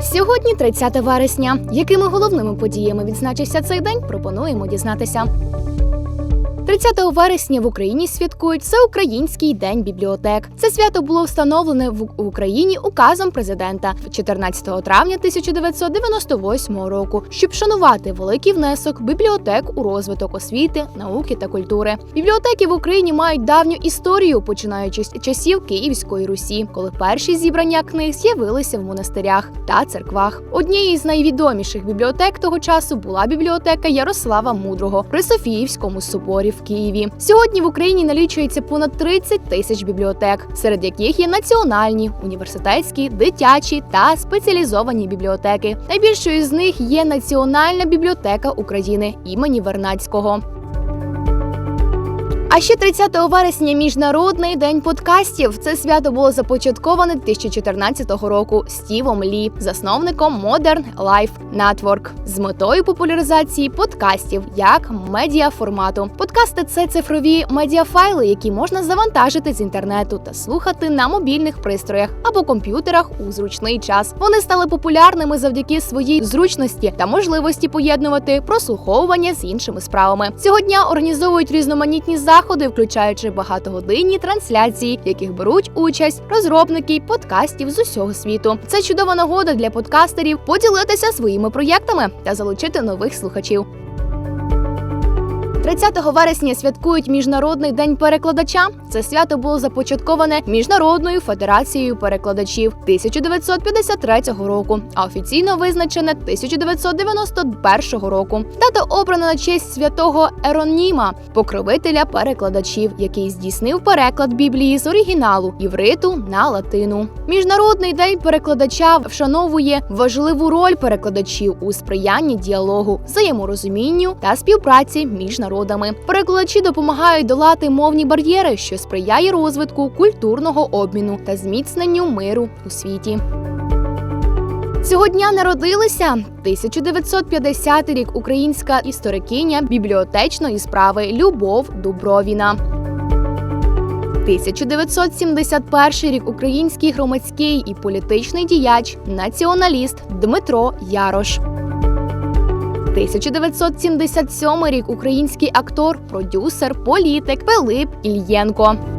Сьогодні 30 вересня. Якими головними подіями відзначився цей день, пропонуємо дізнатися. 30 вересня в Україні святкують Всеукраїнський день бібліотек. Це свято було встановлене в Україні указом президента 14 травня 1998 року, щоб шанувати великий внесок бібліотек у розвиток освіти, науки та культури. Бібліотеки в Україні мають давню історію, починаючи з часів Київської Русі, коли перші зібрання книг з'явилися в монастирях та церквах. Однією з найвідоміших бібліотек того часу була бібліотека Ярослава Мудрого при Софіївському соборі в Києві. Сьогодні в Україні налічується понад 30 тисяч бібліотек, серед яких є національні, університетські, дитячі та спеціалізовані бібліотеки. Найбільшою з них є Національна бібліотека України імені Вернадського. А ще 30 вересня міжнародний день подкастів. Це свято було започатковане 2014 року Стівом Лі, засновником Modern Life Network, з метою популяризації подкастів як медіа формату. Подкасти це цифрові медіафайли, які можна завантажити з інтернету та слухати на мобільних пристроях або комп'ютерах у зручний час. Вони стали популярними завдяки своїй зручності та можливості поєднувати прослуховування з іншими справами. Цього дня організовують різноманітні заходи, включаючи багатогодинні трансляції, в яких беруть участь розробники подкастів з усього світу. Це чудова нагода для подкастерів поділитися своїми проєктами та залучити нових слухачів. 30 вересня святкують Міжнародний день перекладача. Це свято було започатковане Міжнародною федерацією перекладачів 1953 року, а офіційно визначене 1991 року. Дата обрана на честь святого Ероніма, покровителя перекладачів, який здійснив переклад Біблії з оригіналу івриту на латину. Міжнародний день перекладача вшановує важливу роль перекладачів у сприянні діалогу, взаєморозумінню та співпраці між. Перекладачі допомагають долати мовні бар'єри, що сприяє розвитку культурного обміну та зміцненню миру у світі. Цього дня народилися 1950 рік українська історикиня бібліотечної справи Любов Дубровіна. 1971 рік український громадський і політичний діяч, націоналіст Дмитро Ярош. 1977 рік український актор, продюсер, політик Пилип Ільєнко.